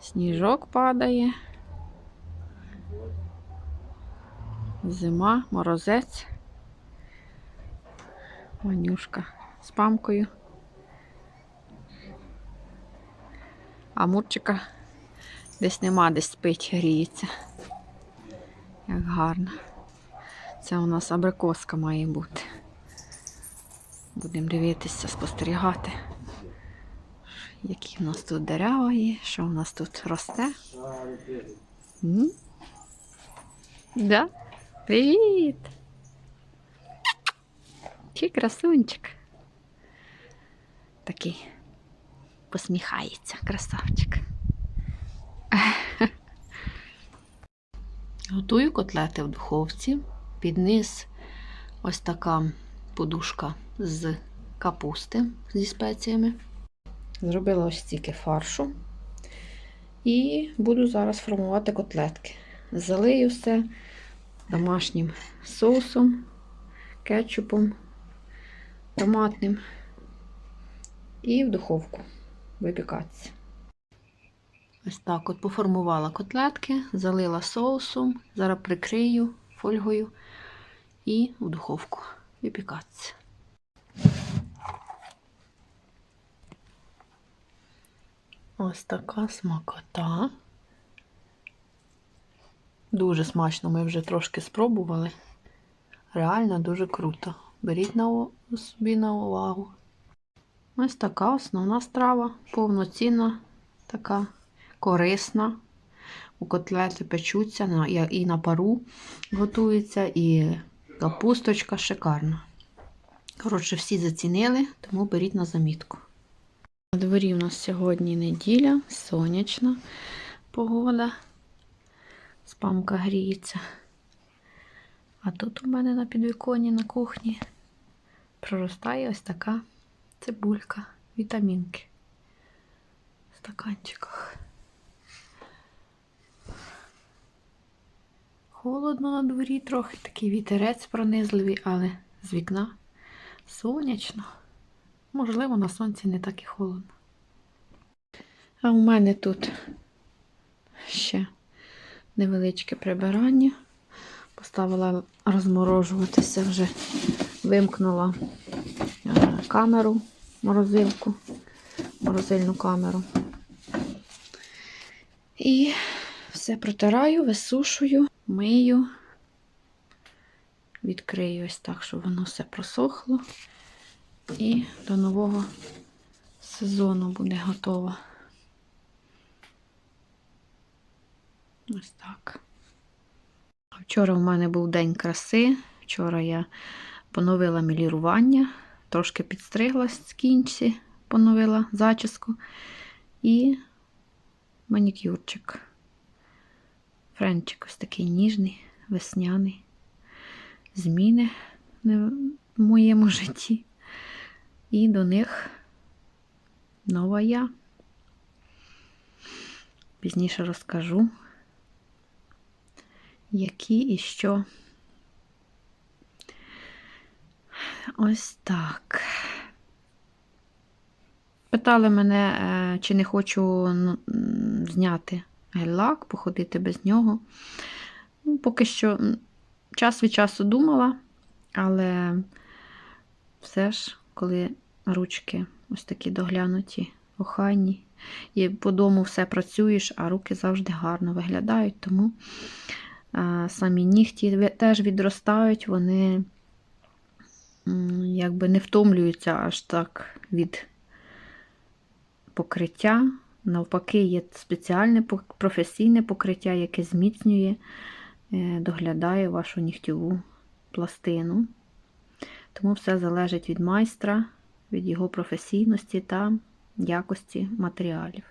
Сніжок падає. Зима, морозець. Манюшка з памкою. А Мурчика десь нема, десь спить, гріється. Як гарно. Це у нас абрикоска має бути. Будемо дивитися, спостерігати, які в нас тут дерева є, що в нас тут росте. Да? Привіт! Чи красунчик. Такий посміхається, красавчик. Готую котлети в духовці. Під низ ось така подушка з капусти зі спеціями. Зробила ось стільки фаршу. І буду зараз формувати котлетки. Залию все домашнім соусом, кетчупом, томатним і в духовку випікатися. Ось так от поформувала котлетки, залила соусом, зараз прикрию фольгою і в духовку випікатися. Ось така смакота. Дуже смачно, ми вже трошки спробували. Реально дуже круто. Беріть на собі на увагу. Ось така основна страва, повноцінна, така корисна. У котлети печуться і на пару готується, і капусточка шикарна. Коротше, всі зацінили, тому беріть на замітку. Дворі у нас сьогодні неділя, сонячна погода. Спамка гріється. А тут у мене на підвіконні на кухні проростає ось така цибулька, вітамінки в стаканчиках. Холодно на дворі трохи, такий вітерець пронизливий, але з вікна сонячно. Можливо, на сонці не так і холодно. А у мене тут ще невеличке прибирання. Поставила розморожуватися вже, вимкнула е, камеру, морозилку, морозильну камеру. І все протираю, висушую, мию, відкрию ось так, щоб воно все просохло. І до нового сезону буде готово. Ось так. Вчора в мене був день краси. Вчора я поновила мілірування, трошки підстриглась з кінці, поновила зачіску і манікюрчик. Френчик ось такий ніжний, весняний. Зміни в моєму житті. І до них нова я. Пізніше розкажу, які і що. Ось так. Питали мене, е, чи не хочу ну, зняти гель-лак, походити без нього. Ну, поки що час від часу думала, але все ж, коли ручки ось такі доглянуті, охайні, і по дому все працюєш, а руки завжди гарно виглядають, тому е, самі нігті теж відростають, вони якби не втомлюються аж так від покриття. Навпаки, є спеціальне професійне покриття, яке зміцнює, е, доглядає вашу нігтєву пластину. Тому все залежить від майстра, від його професійності та якості матеріалів.